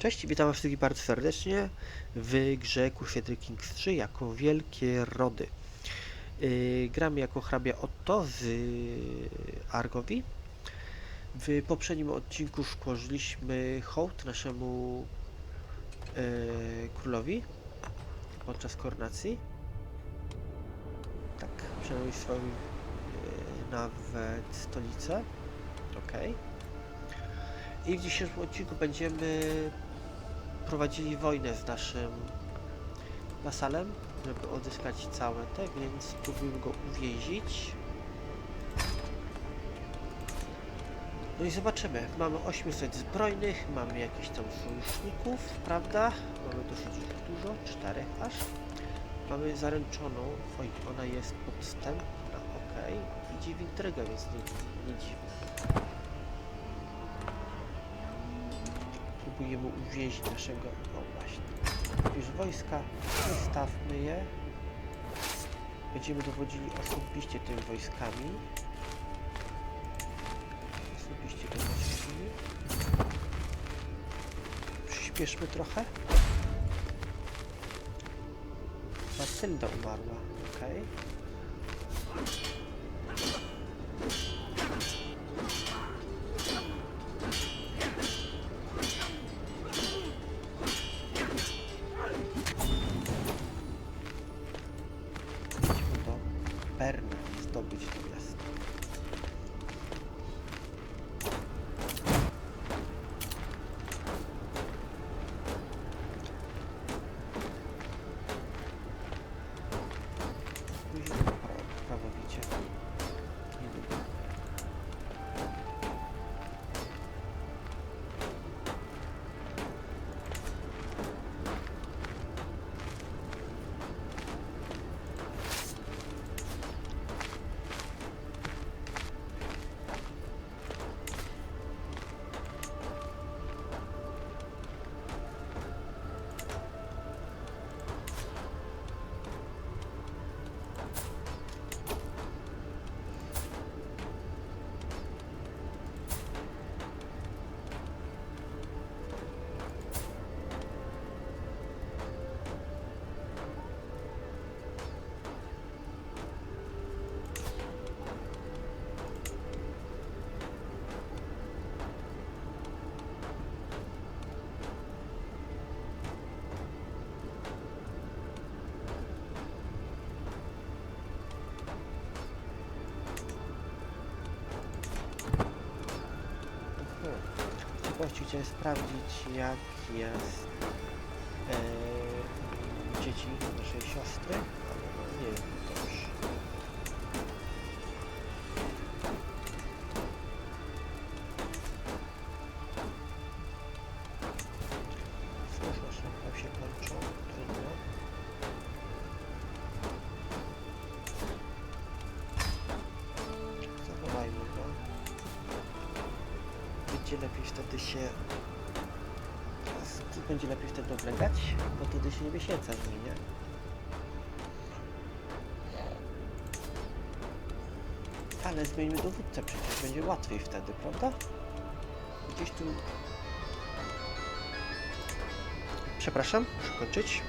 Cześć, witam was wszystkich bardzo serdecznie w grze Crusader Kings 3 jako Wielkie Rody. Yy, gramy jako hrabia Otto z Argowi. W poprzednim odcinku szkożyliśmy hołd naszemu yy, królowi podczas koronacji. Tak, przynajmniej swoją yy, nawet stolicę. Okej. I w dzisiejszym odcinku będziemy prowadzili wojnę z naszym wasalem, żeby odzyskać całe te, więc spróbujmy go uwięzić. No i zobaczymy. Mamy 800 zbrojnych, mamy jakieś tam sojuszników, prawda? Mamy dosyć dużo, czterech aż. Mamy zaręczoną, oj, ona jest podstępna, ok. Idzie w intrygę, więc nie, nie dziwne. Próbujemy uwięzić naszego, o właśnie, już wojska, wystawmy je. Będziemy dowodzili osobiście tymi wojskami. Osobiście dowodzili. Przyspieszmy trochę. Matylda umarła, okej. Idźmy Ciekawości chciałem sprawdzić jak jest e, dzieci naszej siostry, będzie lepiej wtedy się teraz będzie lepiej wtedy oblegać, bo wtedy się nie miesięca zmienia. Ale zmieńmy dowódcę przecież, będzie łatwiej wtedy, prawda? Gdzieś tu... Przepraszam, muszę kończyć.